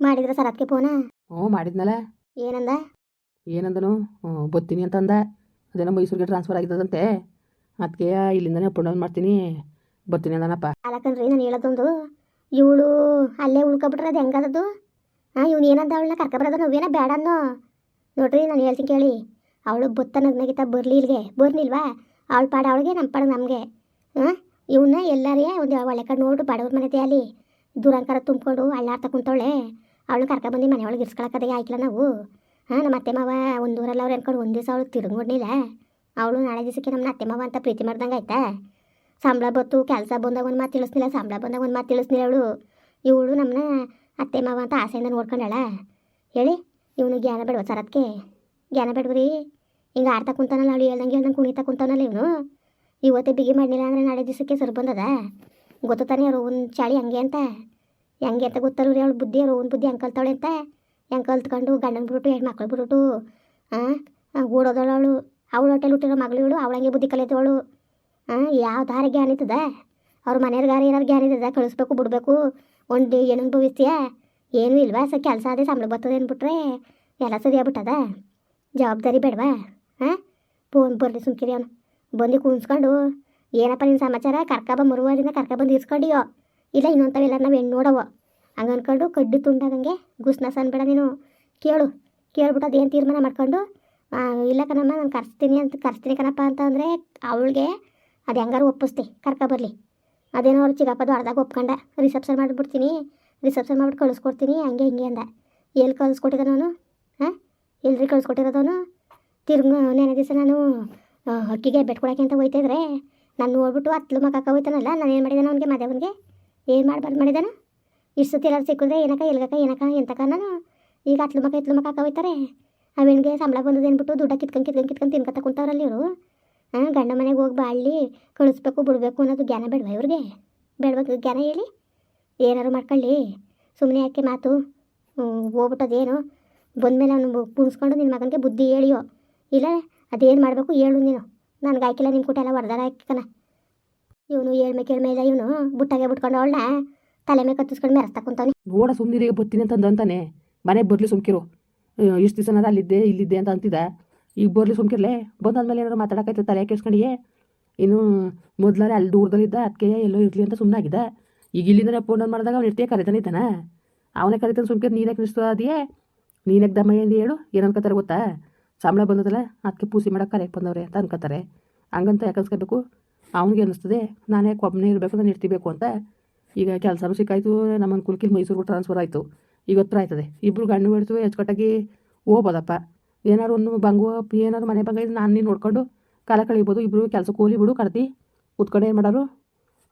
ಮಾಡಿದ್ರ ಸರ್ ಅದಕ್ಕೆ ಫೋನ ಹ್ಞೂ ಮಾಡಿದ್ನಲ್ಲ. ಏನಂದ? ಏನಂದನು? ಹ್ಞೂ ಬರ್ತೀನಿ ಅಂತ ಅಂದ ಅದೇನೋ ಮೈಸೂರಿಗೆ ಟ್ರಾನ್ಸ್ಫರ್ ಆಗಿದ್ದದಂತೆ. ಅದಕ್ಕೆ ಇಲ್ಲಿಂದನೇ ಅಪ್ ಡೌನ್ ಮಾಡ್ತೀನಿ. ಬರ್ತೀನಿ ಅಂದನಪ್ಪ. ಅಲ್ಲ ಕಣ್ರಿ ನಾನು ಹೇಳೋದೊಂದು. ಇವಳು ಅಲ್ಲೇ ಉಳ್ಕೊಬಿಟ್ರೆ ಅದು ಹೆಂಗದದು? ಹಾಂ ಇವ್ನು ಏನಂದ ಅವಳನ್ನ ಕರ್ಕೊಬರೋದು ನಾವೇನ ಬೇಡ ಅನ್ನೋ? ನೋಡ್ರಿ ನಾನು ಹೇಳ್ತೀನಿ ಕೇಳಿ. ಅವಳು ಬುತ್ತ ನಗ್ನಗಿತ ಬರಲಿ ಇಲ್ಲಿಗೆ ಬರ್ನಿಲ್ವಾ ಅವಳ ಪಾಡ ಅವಳಿಗೆ ನಮ್ಮ ಪಾಡ ನಮಗೆ. ಹಾಂ ಇವನ್ನ ಎಲ್ಲರೇ ಒಂದು ಒಳ್ಳೆ ಕಡೆ ನೋಡು ಬಡವ್ರ ಮನೆ ಅಲ್ಲಿ ದುರಂಕಾರ ತುಂಬಿಕೊಂಡು ಅಳ್ಳಾಡ್ತಾ ಕುಂತವಳೆ. ಅವಳನ್ನ ಕರ್ಕೊಬಂದು ಮನೆಯೊಳಗೆ ಒಳಗೆ ಇರ್ಸ್ಕೊಳಕ್ಕದೇ ಆಯ್ಕಿಲ್ಲ ನಾವು. ಹಾಂ, ನಮ್ಮ ಅತ್ತೆ ಮಾವ ಒಂದು ಊರಲ್ಲಿ ಅವ್ರು ಅನ್ಕೊಂಡು ಒಂದು ದಿವಸ ಅವಳು ತಿರುಗೋಡ್ನಿಲ್ಲ ಅವಳು ನಾಳೆ ದಿವಸಕ್ಕೆ ನಮ್ಮ ಅತ್ತೆ ಮಾವ ಅಂತ ಪ್ರೀತಿ ಮಾಡ್ದಂಗೆ ಆಯ್ತಾ? ಸಂಬಳ ಬತ್ತು ಕೆಲಸ ಬಂದಾಗ ಒಂದು ಮಾತು ತಿಳಿಸ್ನಿಲ್ಲ ಸಂಬಳ ಬಂದಾಗ ಒಂದು ಮಾತು ತಿಳಿಸ್ನಿಲ್ಲ ಅವಳು. ಇವಳು ನಮ್ಮನ್ನ ಅತ್ತೆ ಮಾವ ಅಂತ ಆಸೆಯಿಂದ ನೋಡ್ಕೊಂಡಾಳ. ಹೇಳಿ, ಇವನು ಜ್ಞಾನ ಬೇಡವ ಸರ್ ಅದಕ್ಕೆ ಜ್ಞಾನ ಬೇಡವ್ರಿ? ಹಿಂಗೆ ಆಡ್ತಾ ಕುಂತಾನಲ್ಲ ಅವಳು, ಹೇಳ್ದಂಗೆ ಹೇಳ್ದಂಗೆ ಕುಣಿತಾ ಕುಂತಾನಲ್ಲ ಇವನು. ಇವತ್ತೇ ಬಿಗಿ ಮಾಡಲಿಲ್ಲ ಅಂದರೆ ನಾಳೆ ದಿವಸಕ್ಕೆ ಸರ್ ಬಂದದ? ಗೊತ್ತಾನೆ ಅವ್ರು ಒಂದು ಚಾಳಿ ಹಂಗೆ ಅಂತ. ಹೆಂಗೆ ಅಂತ ಗೊತ್ತಲ್ಲ ರೀ ಅವಳು ಬುದ್ಧಿ ಅವ್ರು ಬುದ್ಧಿ ಹೆಂಗೆ ಕಲ್ತಾವಳೆ ಅಂತ? ಹೆಂಗೆ ಕಲ್ತ್ಕೊಂಡು ಗಂಡನ ಬಿಟ್ಟು ಹೆಣ್ಣು ಮಕ್ಳು ಬಿಟ್ಟು ಹಾಂ ಓಡೋದಳು ಅವಳು. ಅವಳು ಹೊಟ್ಟೆಲಿ ಹುಟ್ಟಿರೋ ಮಗಳು ಇವಳು ಹಂಗೆ ಬುದ್ಧಿ ಕಲಿತವಳು ಹಾಂ ಯಾವ ದಾರಿ ಗ್ಯಾನ್ ಇತ್ತದ ಅವ್ರ ಮನೆಯವ್ರಿಗಾರ ಏನಾರು ಗ್ಯಾನ್ ಇದ್ದದ? ಕಳಿಸ್ಬೇಕು, ಬಿಡಬೇಕು ಒಂದು ಏನು ಅನುಭವಿಸ್ತೀಯ ಏನೂ ಇಲ್ವಾ ಸ ಕೆಲಸ ಅದೇ ಸಂಬಳ ಬರ್ತದೆ ಅಂದ್ಬಿಟ್ರೆ? ಎಲ್ಲ ಸರಿ ಆಗ್ಬಿಟ್ಟದ? ಜವಾಬ್ದಾರಿ ಬೇಡವಾ? ಹಾಂ ಫೋನ್ ಬರ್ರಿ ಸುಮ್ಕಿರಿ ಅವನು. ಬಂದು ಕುಣಿಸ್ಕೊಂಡು ಏನಪ್ಪ ನಿನ್ನ ಸಮಾಚಾರ? ಕರ್ಕಬ ಕರ್ಕ ಬಂದು ಇರ್ಸ್ಕೊಂಡಿಯೋ? ಇಲ್ಲ ಇನ್ನೊಂಥವೆಲ್ಲ ನಾವು ಹೆಣ್ಣು ನೋಡವ? ಹಂಗೆ ಅನ್ಕೊಂಡು ಕಡ್ಡಿ ತುಂಡಾಗಂಗೆ ಗುಸ್ನಸ್ ಅನ್ಬೇಡ ನೀನು. ಕೇಳು, ಕೇಳ್ಬಿಟ್ಟು ಅದೇನು ತೀರ್ಮಾನ ಮಾಡ್ಕೊಂಡು ಇಲ್ಲ ಕಣಮ್ಮ, ನಾನು ಕರ್ಸ್ತೀನಿ ಅಂತ, ಕರ್ಸ್ತೀನಿ ಕಣಪ್ಪ ಅಂತ ಅಂದರೆ ಅವಳಿಗೆ ಅದು ಹೆಂಗಾರು ಒಪ್ಪಿಸ್ತಿ, ಕರ್ಕ ಬರಲಿ. ಅದೇನೋ ಅವ್ರು ಚಿಕ್ಕಪ್ಪದು ಅರ್ಧಾಗ ಒಪ್ಕೊಂಡ ರಿಸೆಪ್ಷನ್ ಮಾಡಿಬಿಡ್ತೀನಿ ರಿಸೆಪ್ಷನ್ ಮಾಡ್ಬಿಟ್ಟು ಕಳಿಸ್ಕೊಡ್ತೀನಿ, ಹಂಗೆ ಹಿಂಗೆ ಅಂದ. ಎಲ್ಲಿ ಕಳಿಸ್ಕೊಟ್ಟಿದ್ದಾನವನು ಹಾಂ? ಎಲ್ರಿ ಕಳಿಸ್ಕೊಟ್ಟಿರೋದವನು ತಿರ್ಗ ನೆನೆ ದಿವಸ ನಾನು ಹಕ್ಕಿಗೆ ಅಕ್ಕಿಗೆ ಬೆಟ್ ಕೊಡೋಕೆ ಅಂತ ಹೋಯ್ತಿದ್ರೆ ನಾನು ನೋಡ್ಬಿಟ್ಟು ಹತ್ಲು ಮಕ್ಕ ಹೋಯ್ತಾನಲ್ಲ, ನಾನು ಏನು ಮಾಡಿದ್ದಾನೆ ಅವನಿಗೆ ಮದುವೆಗೆ ಏನು ಮಾಡ್ಬಾರ್ದು ಮಾಡಿದಾನ? ಇಷ್ಟು ಸತಿ ಎಲ್ಲರೂ ಸಿಕ್ಕಿದ್ರೆ ಏನಕ್ಕ, ಎಲ್ಗಕ್ಕ, ಏನಕ್ಕ ಎಂತಕ ನಾನು ಈಗ ಅತ್ಲು ಮಕ್ಕ, ಇತ್ಲು ಮಕ್ಕ ಹೋಯ್ತಾರೆ. ಅವೇನಿಗೆ ಸಂಬಳ ಬಂದದ ಅಂದ್ಬಿಟ್ಟು ದುಡ್ಡ ಕಿತ್ಕೊಂಡು ಕಿತ್ಕೊಂಡು ಕಿತ್ಕೊಂಡು ತಿನ್ಕೊತ ಕುಂತವ್ರಲ್ಲಿ ಇವರು. ಹಾಂ ಗಂಡ ಮನೆಗೆ ಹೋಗಿ ಬಾಳ್ಲಿ, ಕಳಿಸ್ಬೇಕು, ಬಿಡಬೇಕು ಅನ್ನೋದು ಜ್ಞಾನ ಬೇಡವಾ ಇವ್ರಿಗೆ? ಬೇಡಬೇಕು ಜ್ಞಾನ ಹೇಳಿ? ಏನಾರು ಮಾಡ್ಕೊಳ್ಳಿ. ಸುಮ್ಮನೆ ಯಾಕೆ ಮಾತು? ಹೋಗ್ಬಿಟ್ಟದೇನು? ಬಂದಮೇಲೆ ಅವನು ಕುಣಿಸ್ಕೊಂಡು ನಿನ್ನ ಮಗನಿಗೆ ಬುದ್ಧಿ ಹೇಳಿಯೋ? ಇಲ್ಲ, ಅದೇನು ಮಾಡಬೇಕು ಹೇಳು ನೀನು. ನನಗೆ ಆಯ್ಕಿಲ್ಲ ನಿಮ್ಮ ಕೂಟ ಎಲ್ಲ ಹೊಡೆದಾರ ಹಾಕಿಕನ ಇವನು ಕೇಳ್ಮೆ ಇಲ್ಲ ಇವನು. ಬುಟ್ಟಾಗೆ ಬಿಟ್ಕೊಂಡು ಅವಳನ್ನ ತಲೆ ಮೇಲೆ ಕತ್ತಿಸ್ಕೊಂಡು ಮೆರೆಸ್ತಾ ಕುಂತವನಿ. ನೋಡ ಸುಮ್ಮನೆ ಬರ್ತೀನಿ ಅಂತ ಅಂತಾನೆ. ಮನೆಗೆ ಬರಲಿ ಸುಮ್ಕಿರು. ಇಷ್ಟು ದಿವಸ ಅಲ್ಲಿದ್ದೆ, ಇಲ್ಲಿದ್ದೆ ಅಂತ ಅಂತಿದ್ದ. ಈಗ ಬರಲಿ ಸುಮ್ಕಿರ್ಲೆ. ಬಂದಾದ್ಮೇಲೆ ಏನಾರು ಮಾತಾಡೋಕೈತೆ ತಲೆ ಕೆಡ್ಸ್ಕೊಂಡಿಯೇ ಇನ್ನು ಮೊದ್ಲಾರೆ ಅಲ್ಲಿ ದೂರದಲ್ಲಿದ್ದ ಅದಕ್ಕೆ ಎಲ್ಲೋ ಇರಲಿ ಅಂತ ಸುಮ್ಮನಾಗಿದ್ದ ಈಗ ಇಲ್ಲಿಂದ ಫೋನ್ ಮಾಡಿದಾಗ ಅವ್ನು ಇರ್ತೀಯ ಕರಿತಾನೆ ಅವನೇ ಕರಿತಾನೆ ಸುಮ್ಕಿರ್, ನೀನೇ ಕಳಿಸ್ತು ಅದಿಯೇ ನೀನೇ ದಮ್ಮ ಎಂದು ಹೇಳು, ಏನು ಅನ್ಕೋತಾರೆ ಗೊತ್ತಾ? ಸಂಬಳ ಬಂದದಲ್ಲ ಅದಕ್ಕೆ ಪೂಸಿ ಮಾಡೋಕೆ ಕರೆಯಕ್ಕೆ ಬಂದವ್ರೆ ಅಂತ ಅನ್ಕೋತಾರೆ ಹಂಗಂತ ಯಾಕೆ ಅನ್ಸ್ಕೋಬೇಕು? ಅವ್ನಿಗೆ ಅನ್ನಿಸ್ತದೆ ನಾನೇ ಕೊಬ್ಬನೇ ಇರಬೇಕು ನಾನು ಇರ್ತಿಬೇಕು ಅಂತ. ಈಗ ಕೆಲಸನೂ ಸಿಕ್ಕಾಯ್ತು, ನಮ್ಮ ಅನುಕೂಲಕ್ಕೆ ಮೈಸೂರಿಗೆ ಟ್ರಾನ್ಸ್ಫರ್ ಆಯಿತು. ಈಗ ಆಯ್ತದೆ. ಇಬ್ಬರು ಗಂಡು ಬಿಡ್ತು ಹೆಚ್ಚುಕಟ್ಟಾಗಿ ಹೋಗ್ಬೋದಪ್ಪ. ಏನಾರು ಒಂದು ಬಂಗು ಏನಾರು ಮನೆ ಬಂಗ ಇದ್ರೆ ನಾನು ನೀನು ನೋಡ್ಕೊಂಡು ಕಾಲ ಕಳಿಬೋದು ಇಬ್ಬರು ಕೆಲಸ ಕೂಲಿ ಬಿಡು ಕರ್ತಿ ಕೂತ್ಕೊಂಡು ಏನು ಮಾಡೋರು?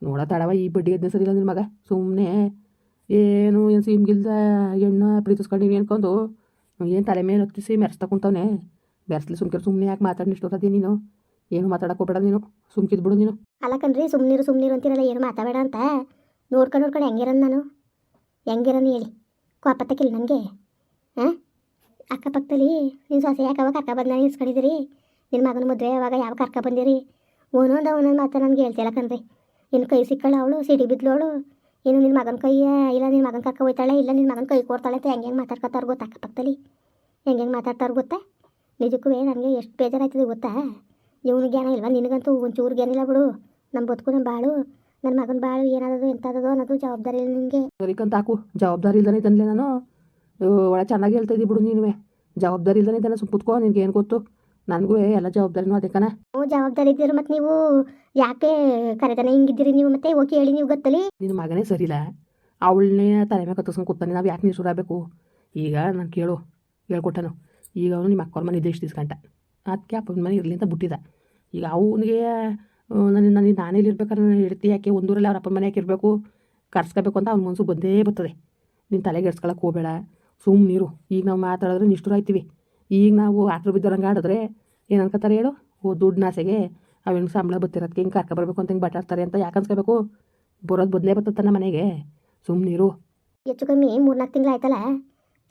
ನೋಡ ತಡವ ಈ ಬಡ್ಡಿ ಹದಿನೈದು ಸರಿ ಇಲ್ಲ ನಿನ್ನ ಮಗ. ಸುಮ್ಮನೆ ಏನು ಏನು ಸಿಮ್ಗಿಲ್ದ ಹೆಣ್ಣು ಪ್ರೀತಿಸ್ಕೊಂಡು ಅನ್ಕೊಂಡು ಏನು ತಲೆ ಮೇಲೆ ಹತ್ತಿಸಿ ಮೆರೆಸ್ತಾ ಕುಂತವನೆ. ಬೆರೆಸ್ಲಿ ಸುಮ್ಕಿರು ಸುಮ್ಮನೆ ಯಾಕೆ ಮಾತಾಡಿ ಇಷ್ಟೊತ್ತದಿ ನೀನು? ಏನು ಮಾತಾಡಕ್ಕೆ ಹೋಗ್ಬೇಡ ನೀನು. ಸುಮ್ಕಿದ್ಬಿಡು ನೀನು. ಅಲ್ಲ ಕಣ್ರಿ ಸುಮ್ಮನಿರು ಸುಮ್ಮನಿರು ಅಂತೀರಲ್ಲ ಏನು ಮಾತಾಡಬೇಡ ಅಂತ. ನೋಡ್ಕೊಂಡು ನೋಡ್ಕೊಂಡು ಹೆಂಗಿರನ್ ನಾನು? ಹೆಂಗಿರೋನು ಹೇಳಿ. ಕೋಪತ್ತಕ್ಕಿಲ್ಲ ನನಗೆ? ಹಾಂ ಅಕ್ಕಪಕ್ಕದಲ್ಲಿ ನಿಮ್ಮ ಸೊಸೆ ಯಾಕವ ಕರ್ಕ ಬಂದ ಇಸ್ಕೊಂಡಿದ್ದೀರಿ? ನಿನ್ನ ಮಗನ ಮದುವೆ ಯಾವಾಗ ಯಾವ ಕರ್ಕ ಬಂದಿರಿ? ಒಂದೊಂದು ಒಂದೊಂದು ಮಾತು ನನಗೆ ಹೇಳ್ತಿಲ್ಲ ಕಣ್ರಿ. ಇನ್ನು ಕೈ ಸಿಕ್ಕಳ ಅವಳು, ಸಿಡಿ ಅವಳು. ಇನ್ನು ನಿನ್ನ ಮಗನ ಕೈಯ ಇಲ್ಲ ನಿನ್ನ ಮಗನ ಕರ್ಕ ಹೋಯ್ತಾಳೆ, ಇಲ್ಲ ನಿನ್ನ ಮಗನ ಕೈ ಕೊಡ್ತಾಳೆ ಅಂತ ಹೆಂಗೆ ಹೆಂಗೆ ಮಾತಾಡ್ಕೊತಾರ ಗೊತ್ತಾ ಅಕ್ಕಪಕ್ಕದಲ್ಲಿ? ಹೆಂಗೆ ಹೆಂಗೆ ಮಾತಾಡ್ತಾರ ಗೊತ್ತಾ? ನಿಜಕ್ಕೂ ನನಗೆ ಎಷ್ಟು ಬೇಜಾರಾಯ್ತದೆ ಗೊತ್ತಾ? ಇವನು ಜ್ಞಾನ ಇಲ್ವಾ? ನಿನಗಂತೂ ಒಂಚೂರು ಜ್ಞಾನ ಇಲ್ಲ ಬಿಡು. ನಮ್ಮ ಬದುಕು ನಮ್ಮ ಬಾಳು. ನನ್ನ ಮಗನ ಬಾಳು ಏನಾದದು ಎಂಥದ್ದು ಅನ್ನೋದು ಜವಾಬ್ದಾರಿ ಇಲ್ಲ ನಿನಗೆ. ಸರಿಕಂತ ಹಾಕು. ಜವಾಬ್ದಾರಿ ಇಲ್ದಾನೆ ತಂದೆ ನಾನು ಒಳ ಚೆನ್ನಾಗಿ ಹೇಳ್ತಾ ಇದ್ದಿ ಬಿಡು ನೀನುವೆ. ಜವಾಬ್ದಾರಿ ಇಲ್ದನೇ ತಾನೆ ಸುಮ್ಮ ಕುತ್ಕೋ ನಿನ್ಗೆ ಏನು ಗೊತ್ತು? ನನಗೂ ಎಲ್ಲ ಜವಾಬ್ದಾರಿನೂ ಅದೇ ಕಣ. ಹ್ಞೂ ಜವಾಬ್ದಾರಿ ಇದ್ದೀರ ಮತ್ತು ನೀವು ಯಾಕೆ ಕರೆದಾನೆ ಹಿಂಗಿದ್ದೀರಿ ನೀವು? ಮತ್ತೆ ಓಕೆ ಹೇಳಿ ನೀವು ಗೊತ್ತಲಿ ನಿನ್ನ ಮಗನೇ ಸರಿಲ್ಲ. ಅವಳನ್ನೇ ತಲೆ ಮೇಲೆ ಕತ್ತಿಸ್ಕೊಂಡು ಕೂತಾನೆ. ನಾವು ಯಾಕೆ ನೀರು ಸುರಾಬೇಕು ಈಗ ನಾನು ಕೇಳು. ಹೇಳ್ಕೊಟ್ಟನು. ಈಗ ಅವನು ನಿಮ್ಮ ಅಕ್ಕವ್ರ ಮನೆ ಇದೆ ಇಷ್ಟು ದಿಸ್ಕಂಟ ಅದಕ್ಕೆ ಅಪ್ಪನ ಮನೆ ಇರಲಿ ಅಂತ ಬಿಟ್ಟಿದ್ದ. ಈಗ ಅವನಿಗೆ ನನ್ನ ನನಗೆ ನಾನೇ ಇಲ್ಲಿ ಇರ್ಬೇಕಾದ್ರೆ ನಾನು ಹೇಳ್ತಿ ಯಾಕೆ ಒಂದೂರಲ್ಲ ಅವ್ರ ಅಪ್ಪನ ಮನೆ ಯಾಕೆ ಇರಬೇಕು? ಕರ್ಸ್ಕೋಬೇಕು ಅಂತ ಅವ್ನ ಮನಸ್ಸು ಬಂದೇ ಬರ್ತದೆ. ನಿನ್ನ ತಲೆಗೆ ಎಡ್ಸ್ಕೊಳಕ್ಕೆ ಹೋಗಬೇಡ. ಸುಮ್ಮನೆ ನೀರು ಈಗ ನಾವು ಮಾತಾಡಿದ್ರೆ ನಿಷ್ಠುರ ಆಯ್ತೀವಿ ಈಗ ನಾವು ಆಟರು ಬಿದ್ದರಂಗೆ ಆಡಿದ್ರೆ ಏನು ಅನ್ಕೋತಾರೆ ಹೇಳು? ಓ ದುಡ್ಡು ನಾಸೆಗೆ ಅವೇನು ಸಂಬಳ ಬತ್ತಿರೋದಕ್ಕೆ ಹಿಂಗೆ ಕರ್ಕೊಬರ್ಬೇಕು ಅಂತ ಹಿಂಗೆ ಬಟಾಡ್ತಾರೆ ಅಂತ ಯಾಕೆ ಅನ್ಸ್ಕೋಬೇಕು? ಬರೋದು ಬಂದೇ ಬರ್ತದೆ ಮನೆಗೆ. ಸುಮ್ಮನಿರು ಹೆಚ್ಚು ಕಮ್ಮಿ ಮೂರ್ನಾಲ್ಕು ತಿಂಗಳು ಆಯ್ತಲ್ಲ?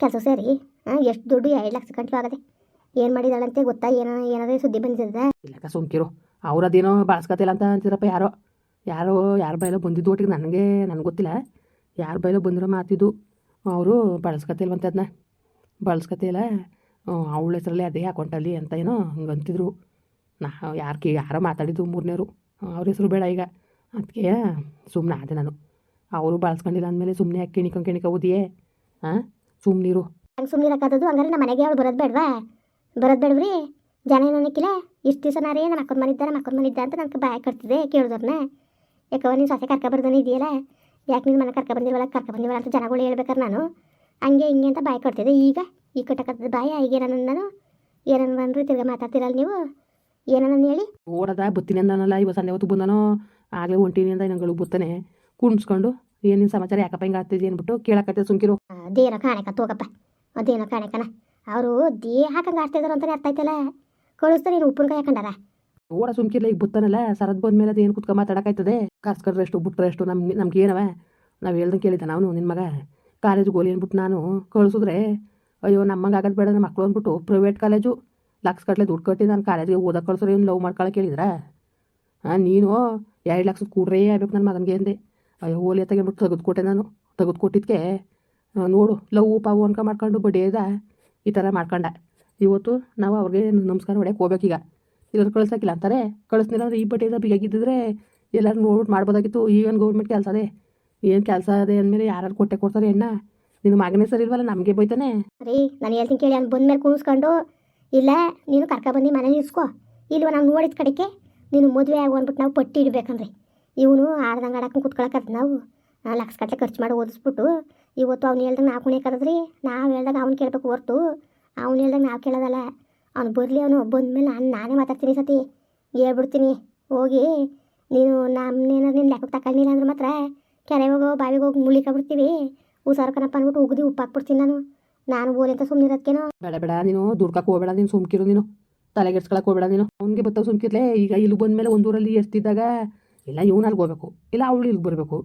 ಕೆಲಸ ಸೇರಿ. ಹಾಂ ಎಷ್ಟು ದುಡ್ಡು ಎರಡು ಲಕ್ಷ ಗಂಟಲು ಆಗದೆ. ಏನು ಮಾಡಿದಾಳಂತೆ ಗೊತ್ತಾ? ಏನೋ ಏನಾದರೂ ಸುದ್ದಿ ಬಂದಿದೆ. ಇಲ್ಲಕ್ಕ ಸುಮ್ಕಿರು. ಅವ್ರು ಅದೇನೋ ಬಳಸ್ಕೊತಿಲ್ಲ ಅಂತ ಅಂತಿರಪ್ಪ ಯಾರೋ ಯಾರೋ, ಯಾರ ಬೈಲೋ ಬಂದಿದ್ದು ಒಟ್ಟಿಗೆ ನನಗೆ ನನಗೆ ಗೊತ್ತಿಲ್ಲ. ಯಾರ ಬೈಲೋ ಬಂದಿರೋ ಮಾತಿದ್ದು ಅವರು ಬಳಸ್ಕೊತಿಲ್ವಂತೆ ಅದನ್ನ ಬಳಸ್ಕೊತಿಲ್ಲ ಅವಳ ಹೆಸರಲ್ಲಿ ಅದೇ ಅಕೌಂಟಲ್ಲಿ ಅಂತ ಏನೋ ಹಂಗೆ ಅಂತಿದ್ರು. ನಾ, ಯಾರು ಯಾರೋ ಮಾತಾಡಿದ್ದು ಮೂರನೇರು ಅವ್ರ ಹೆಸರು ಬೇಡ ಈಗ. ಅದಕ್ಕೆ ಸುಮ್ಮನೆ ಆದೆ ನಾನು. ಅವರು ಬಳಸ್ಕೊಂಡಿಲ್ಲ ಅಂದಮೇಲೆ ಸುಮ್ಮನೆ ಕೆಣಿಕೊಂಡು ಕೆಣಿಕ ಓದಿಯೇ ಹಾಂ ಸುಮ್ಮನಿರು ಹಂಗೆ ಸುಮ್ಮನೆ ಹಾಕೋದು ಹಂಗಾರೆ ನಮ್ಮ ಮನೆಗೆ ಅವಳು ಬರೋದು ಬೇಡವಾ? ಬರೋದು ಬೇಡವ್ರಿ? ಜನ ಏನಕ್ಕಿಲ್ಲ ಇಷ್ಟು ದಿವಸ ನಾರೇ ನಮ್ಮ ಅಕ್ಕನ ಮನಿದ್ದ ನಮ್ಮ ಅಕ್ಕನ ಮನಿದ್ದ ಅಂತ ನನಗೆ ಬಾಯ ಕಟ್ತಿದೆ ಕೇಳಿದವ್ರನ್ನ ಯಾಕವ ನೀನು ಸೊಸೆ ಕರ್ಕ ಬರ್ದಾನೆ ಇದೆಯಲ್ಲ ಯಾಕೆ ನೀನು ಮನೆ ಕರ್ಕ ಬಂದಿಲ್ವಲ್ಲ ಕರ್ಕ ಬಂದಿಲ್ವಲ್ಲ ಅಂತ ಜನಗಳು ಹೇಳ್ಬೇಕಾರೆ ನಾನು. ಹಂಗೆ ಹಿಂಗೆ ಅಂತ ಬಾಯ್ ಕಟ್ತಿದ್ದೆ. ಈಗ ಈ ಕಟ್ಟಕತ್ತದ ಬಾಯ ಈಗ ಏನನ್ನ ನಾನು ಏನನ್ನ ಬಂದ್ರಿ ತಿರ್ಗಿ ಮಾತಾಡ್ತೀರಲ್ಲ ನೀವು? ಏನನ್ನ ಹೇಳಿ? ಓಡದ ಬುತ್ತಿನಂದನಲ್ಲ ಇವ ಸಂಜೆ ಹೊತ್ತು ಬಂದನೋ? ಆಗಲೇ ಹೊಂಟೀನಿ ಅಂದ ನಂಗಳು ಬತ್ತಾನೆ. ಕುಣಿಸ್ಕೊಂಡು ನಿಮ್ಮ ಸಮಾಚಾರ ಯಾಕಪ್ಪ ಹಿಂಗೆ ಆಗ್ತಿದ್ದೆ ಅಂದ್ಬಿಟ್ಟು ಕೇಳಕತ್ತೆ ಸುಂಕಿರು ಅದೇನೋ ಕಾಣಕ ತೋಗಪ್ಪ. ಅದೇನೋ ಕಾಣಕನ. ಅವರು ದೇಹ ಹಾಕಂಗೆ ಆಡ್ತಾ ಇದಾರೆ ಅಂತಲೇ ಅರ್ಥ ಆಯ್ತಲ್ಲ? ಕಳಿಸ್ತಾರೆ ನೀನು ಉಪ್ಪಿನಕಾಯಿ ಹಾಕೊಂಡಾರ? ಓಡ ಸುಮ್ಕಿರ್ಲ, ಈಗ ಬುತ್ತನಲ್ಲ, ಸರದ್ ಬಂದ್ಮೇಲೆ ಅದು ಏನು ಕುತ್ಕೊ ಮಾತಾಡಕಾಯ್ತದೆ ಕಾಸ್ಕರ್ ಎಷ್ಟು ಬಿಟ್ರೆ ಎಷ್ಟು ನಮ್ಗೆ ನಮ್ಗೆ ಏನವ? ನಾವು ಹೇಳ್ದಂಗೆ ಕೇಳಿದ್ದ ನಾವು ನಿನ್ನ ಮಗ. ಕಾಲೇಜ್ ಗೋಲಿ ಅಂದ್ಬಿಟ್ಟು ನಾನು, ಕಳಿಸಿದ್ರೆ, ಅಯ್ಯೋ, ನಮ್ಮಂಗೆ ಆಗೋದು ಬೇಡ ನಮ್ಮ ಮಕ್ಕಳು ಅಂದ್ಬಿಟ್ಟು ಪ್ರೈವೇಟ್ ಕಾಲೇಜು, ಲಕ್ಷ ಕಟ್ಲೆ ದುಡ್ಡು ಕಟ್ಟಿ ನಾನು ಕಾಲೇಜಿಗೆ ಓದಕ್ಕೆ ಕಳ್ಸೋರು ಏನು ಲವ್ ಮಾಡ್ಕೊಳಕ್ಕೆ ಕೇಳಿದ್ರ? ಹಾಂ ನೀನು ಎರಡು ಲಕ್ಷ ಕೂಡ್ರೇ ಆಗ್ಬೇಕು ನನ್ನ ಮಗನಿಗೆ ಅಂದೆ. ಅಯ್ಯೋ, ಓಲಿ ತೆಗೆದ್ಬಿಟ್ಟು ತೆಗೆದುಕೊಟ್ಟೆ ನಾನು ತೆಗೆದು ಕೊಟ್ಟಿದ್ದಕ್ಕೆ ನೋಡು, ಲವ್ ಪಾವು ಅನ್ಕ ಮಾಡ್ಕೊಂಡು ಬಡ್ಡಿ ಈ ಥರ ಮಾಡ್ಕೊಂಡ. ಇವತ್ತು ನಾವು ಅವ್ರಿಗೆ ನಮಸ್ಕಾರ ಹೊಡ್ಯಕ್ಕೆ ಹೋಗ್ಬೇಕೀಗ ಇಲ್ಲವ್ರು ಕಳ್ಸಕ್ಕಿಲ್ಲ ಅಂತಾರೆ. ಕಳಿಸ್ನಿಲ್ಲ ಅಂದ್ರೆ ಈ ಬಟ್ಟೆದ ಬಿಗಿದ್ದಿದ್ರೆ ಎಲ್ಲರೂ ನೋಡ್ಬಿಟ್ಟು ಮಾಡ್ಬೋದಾಗಿತ್ತು. ಈಗೇನು ಗೌರ್ಮೆಂಟ್ ಕೆಲಸ ಅದೇ. ಏನು ಕೆಲಸ ಅದೇ ಅಂದಮೇಲೆ ಯಾರು ಕೊಟ್ಟೆ ಕೊಡ್ತಾರೆ ಎಣ್ಣ. ನಿನ್ನ ಮಗನೇ ಸರಿ ಇಲ್ವಲ್ಲ? ನಮಗೆ ಬೈತಾನೆ. ರೀ, ನಾನು ಹೇಳ್ತೀನಿ ಕೇಳಿ. ಅಲ್ಲಿ ಬಂದ್ಮೇಲೆ ಕೂರಿಸ್ಕೊಂಡು, ಇಲ್ಲ, ನೀನು ಕರ್ಕ ಬಂದು, ಮನೇಲಿ ಇಸ್ಕೋ ಇಲ್ವ ನಾವು ನೋಡಿದ ಕಡೆಗೆ, ನೀನು ಮದುವೆ ಆಗು ಅಂದ್ಬಿಟ್ಟು ನಾವು ಪಟ್ಟಿ ಇಡ್ಬೇಕಂದ್ರೆ. ಇವನು ಆಡ್ದಂಗೆ ಆಡಕ್ಕೆ ಕುತ್ಕೊಳಕತ್ ನಾವು. ಲಕ್ಷ ಗಟ್ಟಲೆ ಖರ್ಚು ಮಾಡಿ ಓದಿಸ್ಬಿಟ್ಟು, ಇವತ್ತು ಅವ್ನು ಹೇಳ್ದಂಗೆ ನಾವು ಕುಣಿಯಕದ್ರಿ ನಾವು ಹೇಳ್ದಾಗ ಅವ್ನು ಕೇಳಬೇಕು ಹೊರ್ತು. ಅವ್ನು ಹೇಳ್ದಂಗೆ ನಾವು ಕೇಳೋದಲ್ಲ. ಅವ್ನು ಬರಲಿ ಅವನು, ಬಂದಮೇಲೆ ನಾನು ನಾನೇ ಮಾತಾಡ್ತೀನಿ ಸತಿ. ಹೇಳ್ಬಿಡ್ತೀನಿ. ಹೋಗಿ, ನೀನು ನಮ್ಮನ್ನೇನಾದ್ರು ನಿನ್ನ ಲೆಕ್ಕಕ್ಕೆ ತಗೊಂಡಿಲ್ಲ ಅಂದ್ರೆ ಮಾತ್ರ ಕೆರೆಗೆ ಹೋಗೋ, ಬಾವಿಗೆ ಹೋಗಿ ಮುಳಿಕಾಬಿಡ್ತೀವಿ ಹುಷಾರ್ಕನಪ್ಪ ಅಂದ್ಬಿಟ್ಟು ಉಗಿದು ಉಪ್ಪು ಹಾಕ್ಬಿಡ್ತೀನಿ ನಾನು. ನಾನು ಹೋಲಿ ಅಂತ ಸುಮ್ಮನಿರೋದಕ್ಕೇನೋ ಬೇಡ ಬೇಡ, ನೀನು ದುಡ್ಕಕ್ಕೆ ಹೋಗಬೇಡ, ನೀನು ಸುಮ್ಕಿರು ನೀನು. ತಲೆಗೆಡ್ಸ್ಕೊಳಕ್ಕೆ ಹೋಗಬೇಡ ನೀನು. ಅವ್ನಿಗೆ ಬರ್ತಾವೆ ಸುಮ್ಕಿರ್ಲೆ ಈಗ ಇಲ್ಲಿ ಬಂದಮೇಲೆ ಒಂದೂರಲ್ಲಿ ಎಷ್ಟಿದ್ದಾಗ ಇಲ್ಲ, ಇವ್ನು ಅಲ್ಲಿಗೆ ಹೋಗ್ಬೇಕು. ಇಲ್ಲ, ಅವಳು ಇಲ್ಲಿ ಬರಬೇಕು.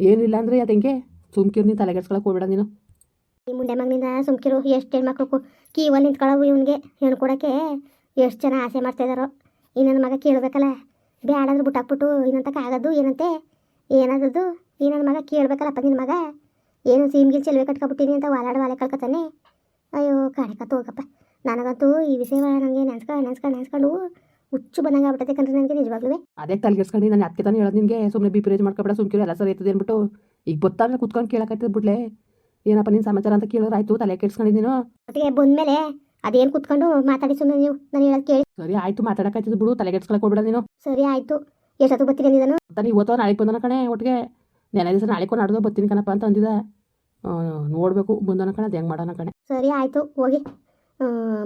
ಏನಿಲ್ಲ ಅಂದರೆ ಅದಂಗೆ ಸುಮ್ಕಿರು ನೀನು ತಲೆಗೆಡ್ಸ್ಕೊಳಕ್ಕೆ ಹೋಗಬೇಡ ನೀನು. ಈ ಮುಂಡೆ ಮಗನಿಂದ ಸುಮ್ಕಿರು, ಎಷ್ಟು ಹೆಣ್ಮಕ್ಳು ಕೀವಲ್ಲಿ ನಿಂತ್ಕೊಳ್ಳವು ಇವನಿಗೆ, ಹೆಣ್ಣು ಕೊಡೋಕ್ಕೆ ಎಷ್ಟು ಜನ ಆಸೆ ಮಾಡ್ತಾ ಇನ್ನೊಂದು ಈ ನನ್ನ ಮಗ ಕೇಳಬೇಕಲ್ಲ, ಬ್ಯಾಡಾದ್ರೂ ಬಿಟ್ಟಾಕ್ಬಿಟ್ಟು ಇನ್ನಂತಕ್ಕೆ ಆಗೋದು, ಏನಂತೆ? ಏನಾದದ್ದು? ಈ ನನ್ನ ಮಗ ಕೇಳಬೇಕಲ್ಲಪ್ಪ ನಿನ್ನ ಮಗ? ಏನು ಸೀಮ್ಗಿಲ್ ಚೆಲ್ವೆ ಕಟ್ಕೊಬಿಟ್ಟಿನಿ ಅಂತ ವಾಲಾಡ ವಾಲೆ ಕಳ್ಕೊತಾನೆ? ಅಯ್ಯೋ ಕಾಣಕತ್ತು ಹೋಗಪ್ಪ. ನನಗಂತೂ ಈ ವಿಷಯ ನನಗೆ ನೆನ್ಸ್ಕೊಂಡು ನೆನ್ಸ್ಕೊಂಡು ನೆನ್ಸ್ಕೊಂಡು ಹುಚ್ಚು ಬಂದಂಗೆ ಆಗ್ಬಿಟ್ಟೈತೆ ಕಣ್ರಿ ನನಗೆ ನಿಜವಾಗ್ಲೂ ಅದೇ ತಲೆಗೆಡ್ಸ್ಕೊಂಡು ನಾನು ಅದಕ್ಕೆ ತಾನೇ ಹೇಳೋದು ನಿನಗೆ ಸುಮ್ಮನೆ ಬಿ ಪ್ರೇಜ್ ಮಾಡ್ಕೊಬೇಡ, ಸುಮ್ಕಿರು, ಎಲ್ಲ ಸರಿ ಇರ್ತದೆ ಅಂದ್ಬಿಟ್ಟು. ಈಗ ಗೊತ್ತಾದ್ರೆ ಕೂತ್ಕೊಂಡು ಕೇಳಕತ್ತದ ಬಿಡ್ಲೆ. ಏನಪ್ಪ ನಿನ್ನ ಸಮಾಚಾರ ಅಂತ ಕೇಳಿದ್ರೆ ಆಯ್ತು ತಲೆ ಕೆಡ್ಸ್ಕೊಂಡಿದ್ದೀನೋ? ಅದಕ್ಕೆ ಬಂದಮೇಲೆ ಅದೇನು ಕುತ್ಕೊಂಡು ಮಾತಾಡಿ ಸುಮ್ಮನೆ ನೀವು ನಾನು ಹೇಳೋದು ಕೇಳಿ. ಸರಿ ಆಯ್ತು ಮಾತಾಡಕ್ಕಾಯ್ತದ ಬಿಡು ತಲೆ ಕೆಡ್ಸ್ಕೊಳಕ್ ಹೋಗ್ಬಿಡ ನೀನು. ಸರಿ ಆಯ್ತು ಎಷ್ಟೊತ್ತು ಬರ್ತೀನಿ ಅಂದಿದ್ದಾನು? ತಾನು ಇವತ್ತೋ ನಾಳೆಗೆ ಬಂದನ ಕಣೆ ಒಟ್ಟಿಗೆ? ನೆನೆ ದಿವಸ ನಾಳೆಗೂ ನಾಡ್ದು ಬರ್ತೀನಿ ಕಣಪ್ಪ ಅಂತ ಅಂದಿದ್ದ. ನೋಡಬೇಕು ಬಂದನ ಕಣ ಅದು ಹೆಂಗೆ ಮಾಡೋಣ ಕಣೆ. ಸರಿ ಆಯ್ತು ಹೋಗಿ.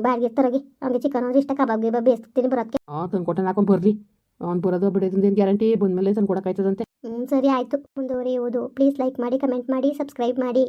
ಬಾಡಿಗೆ ತರೋಗಿ ಅವ್ನಿಗೆ ಚಿಕನ್ ಅಂದ್ರೆ ಇಷ್ಟ ಕಬಾಬ್ ಗಿಬಾಬ್ ಬೇಯಿಸ್ತೀನಿ ಬರೋದಕ್ಕೆ ಹಾಂ ತಂದು ಕೊಟ್ಟೆ ಹಾಕೊಂಡು ಬರಲಿ. ಅವ್ನು ಬರೋದು ಬಿಡೋದ್ರಿಂದ ಏನು ಗ್ಯಾರಂಟಿ? ಬಂದಮೇಲೆ ತಂದು ಕೊಡೋಕ್ಕಾಯ್ತದಂತೆ ಹ್ಞೂ ಸರಿ ಆಯಿತು ಮುಂದುವರಿಯುವುದು. ಪ್ಲೀಸ್ ಲೈಕ್ ಮಾಡಿ ಕಮೆಂಟ್ ಮಾಡಿ ಸಬ್ಸ್ಕ್ರೈಬ್ ಮಾಡಿ.